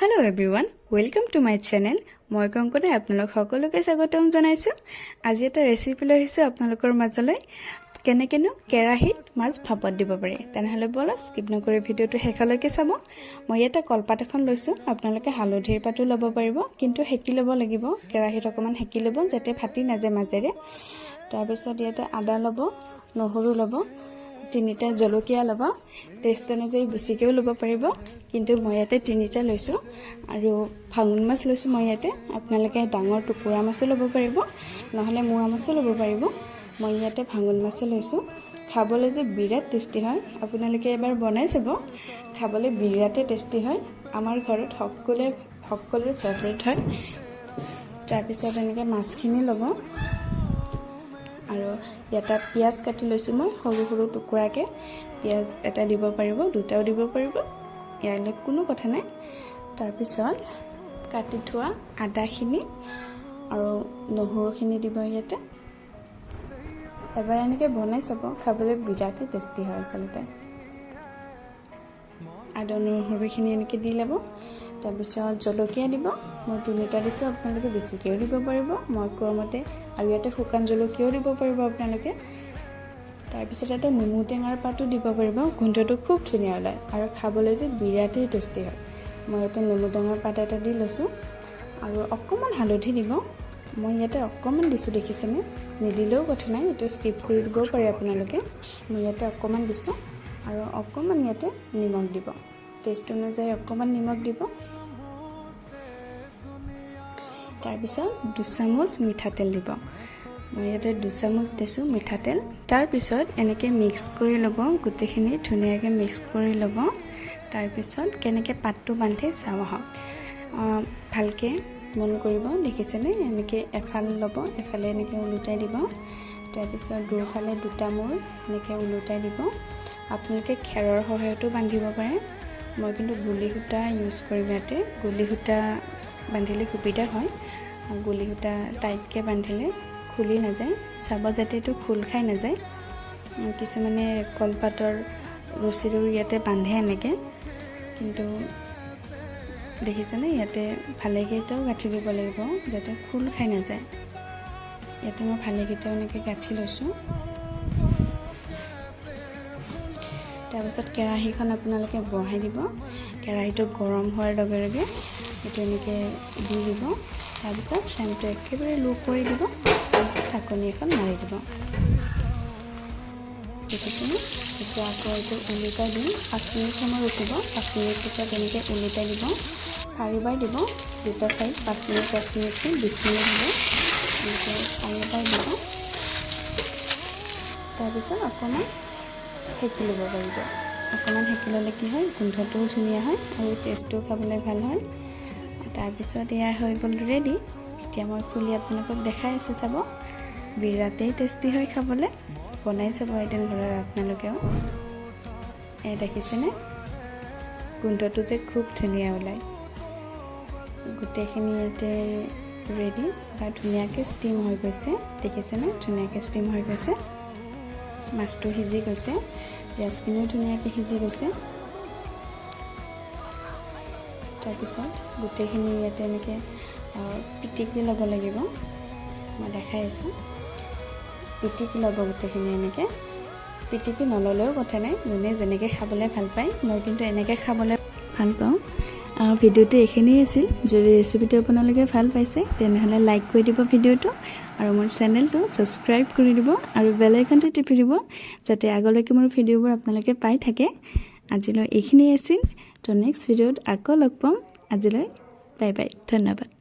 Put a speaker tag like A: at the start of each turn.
A: Hello' everyone welcome to my channel মই কংকনে আপোনালোক সকলোকে স্বাগতম জনাইছোঁ। আজি এটা ৰেচিপি লৈ আহিছোঁ আপোনালোকৰ মাজলৈ। কেনেকৈনো কেৰাহীত মাছ ভাপত দিব পাৰি। তেনেহ'লে ব'লক স্কিপ নকৰি ভিডিঅ'টো শেষলৈকে চাব। মই ইয়াতে কলপাত এখন লৈছোঁ। আপোনালোকে হালধিৰ পাতো ল'ব পাৰিব কিন্তু সেকি ল'ব লাগিব। কেৰাহীত অকণমান সেকি ল'ব যাতে ফাটি নাযায় মাজেৰে। তাৰপিছত ইয়াতে আদা ল'ব নহৰু ল'ব। তিনিটা জলকীয়া ল'ব। টেষ্ট অনুযায়ী বেছিকৈও ল'ব পাৰিব। কিন্তু মই ইয়াতে তিনিটা লৈছোঁ। আৰু ভাঙোন মাছ লৈছোঁ মই ইয়াতে। আপোনালোকে ডাঙৰ টুকুৰা মাছো ল'ব পাৰিব। নহ'লে মোৱা মাছো ল'ব পাৰিব। মই ইয়াতে ভাঙোন মাছে লৈছোঁ। খাবলৈ যে বিৰাট টেষ্টি হয়। আপোনালোকে এবাৰ বনাই চাব। খাবলৈ বিৰাটেই টেষ্টি হয়। আমাৰ ঘৰত সকলোৱে সকলোৰে ফেভৰেট হয়। তাৰপিছত এনেকৈ মাছখিনি ল'ব। আৰু ইয়াতে পিঁয়াজ কাটি লৈছোঁ মই সৰু সৰু টুকুৰাকৈ। পিঁয়াজ এটা দিব পাৰিব দুটাও দিব পাৰিব। ইয়ালৈ কোনো কথা নাই। তাৰপিছত কাটি থোৱা আদাখিনি আৰু নহৰুখিনি দিব ইয়াতে। এবাৰ এনেকৈ বনাই চাব খাবলৈ বিৰাটেই টেষ্টি হয় আচলতে। আদা নহৰুখিনি এনেকৈ দি ল'ব তাৰপিছত জলকীয়া দিব মই তিনিটা দিছোঁ আপোনালোকে বেছিকৈও দিব পাৰিব মই কোৱা মতে আৰু ইয়াতে শুকান জলকীয়াও দিব পাৰিব আপোনালোকে তাৰপিছত ইয়াতে নেমু টেঙাৰ পাতো দিব পাৰিব গোন্ধটো খুব ধুনীয়া ওলায় আৰু খাবলৈ যে বিৰাটেই টেষ্টি হয় মই ইয়াতে নেমু টেঙাৰ পাত এটা দি লৈছোঁ আৰু অকণমান হালধি দিব মই ইয়াতে অকণমান দিছোঁ দেখিছেনে নিদিলেও কথা নাই এইটো স্কিপ কৰি দিবও পাৰে আপোনালোকে মই ইয়াতে অকণমান দিছোঁ আৰু অকণমান ইয়াতে নিমখ দিব টেষ্ট অনুযায়ী অকণমান নিমখ দিব। তাৰপিছত দুচামুচ মিঠাতেল দিব। মই ইয়াতে দুচামুচ দিছোঁ মিঠাতেল। তাৰপিছত এনেকৈ মিক্স কৰি ল'ব গোটেইখিনি ধুনীয়াকৈ মিক্স কৰি ল'ব। তাৰপিছত কেনেকৈ পাতটো বান্ধে চাওঁ আহক। ভালকৈ মন কৰিব দেখিছেনে? এনেকৈ এফাল ল'ব এফালে এনেকৈ ওলোটাই দিব। তাৰপিছত দুফালে দুটা মূৰ এনেকৈ ওলোটাই দিব। আপোনালোকে খেৰৰ সহায়তো বান্ধিব পাৰে। মই কিন্তু গুলি সূতা ইউজ কৰিম ইয়াতে। গুলি সূতা বান্ধিলে সুবিধা হয়। গুলি সূতা টাইটকৈ বান্ধিলে খুলি নাযায়। চাব যাতে এইটো খোল খাই নাযায়। কিছুমানে কলপাতৰ ৰছীৰো ইয়াতে বান্ধে এনেকৈ। কিন্তু দেখিছেনে? ইয়াতে ভালেকেইটাও গাঁঠি দিব লাগিব যাতে খোল খাই নাযায়। ইয়াতে মই ভালেকেইটাও এনেকৈ গাঁঠি লৈছোঁ। তাৰপিছত কেৰাহীখন আপোনালোকে বহাই দিব। কেৰাহীটো গৰম হোৱাৰ লগে লগে এইটো এনেকৈ দি দিব। তাৰপিছত ফ্লেমটো একেবাৰে ল' কৰি দিব। তাৰপিছত ঢাকনি এখন মাৰি দিব। দেখিছেনে? এতিয়া আকৌ এইটো ওলোটাই দিম। পাঁচ মিনিট সময় ৰখিব। পাঁচ মিনিট পিছত এনেকৈ ওলোটাই দিব। চাৰিবাৰ দিব। দুটা চাইড পাঁচ মিনিট, দহ মিনিটকৈ বিছ মিনিট হ'ব। এনেকৈ চাৰিবাৰ দিব। তাৰপিছত অকণমান সেকি ল'ব পাৰিব অকণমান সেকি ল'লে কি হয়, গোন্ধটোও ধুনীয়া হয় আৰু টেষ্টটোও খাবলৈ ভালো হয়। তাৰপিছত এয়া হৈ গ'ল ৰেডি এতিয়া মই খুলি আপোনালোকক দেখাই আছোঁ চাব। বিৰাটেই টেষ্টি হয় খাবলৈ। বনাই চাব এদিন ঘৰত আপোনালোকেও। এই দেখিছেনে? গোন্ধটো যে খুব ধুনীয়া ওলায়। গোটেইখিনি ইয়াতে ৰেডি বা ধুনীয়াকৈ ষ্টিম হৈ গৈছে। দেখিছেনে? ধুনীয়াকৈ ষ্টিম হৈ গৈছে। মাছটো সিজি গৈছে। পিঁয়াজখিনিও ধুনীয়াকৈ সিজি গৈছে। তাৰপিছত গোটেইখিনি ইয়াতে এনেকৈ পিটিকি ল'ব লাগিব। মই দেখাই আছোঁ। পিটিকি ল'ব গোটেইখিনি এনেকৈ। পিটিকি নল'লেও কথা নাই। যোনে যেনেকৈ খাবলৈ ভাল পায় মই কিন্তু এনেকৈ খাবলৈ ভাল পাওঁ। ভিডিঅ'টো এইখিনিয়ে আছিল। যদি ৰেচিপিটো আপোনালোকে ভালো পাইছে, তেনেহ'লে লাইক কৰি দিব ভিডিঅ'টো আৰু মোৰ চেনেলটো ছাবস্ক্ৰাইব কৰি দিব আৰু বেল আইকনটো টিপি দিব যাতে আগলৈকে মোৰ ভিডিঅ'বোৰ আপোনালোকে পাই থাকে। আজিলৈ এইখিনিয়ে আছিল। তো নেক্সট ভিডিঅ'ত আকৌ লগ পাম। আজিলৈ বাই বাই ধন্যবাদ।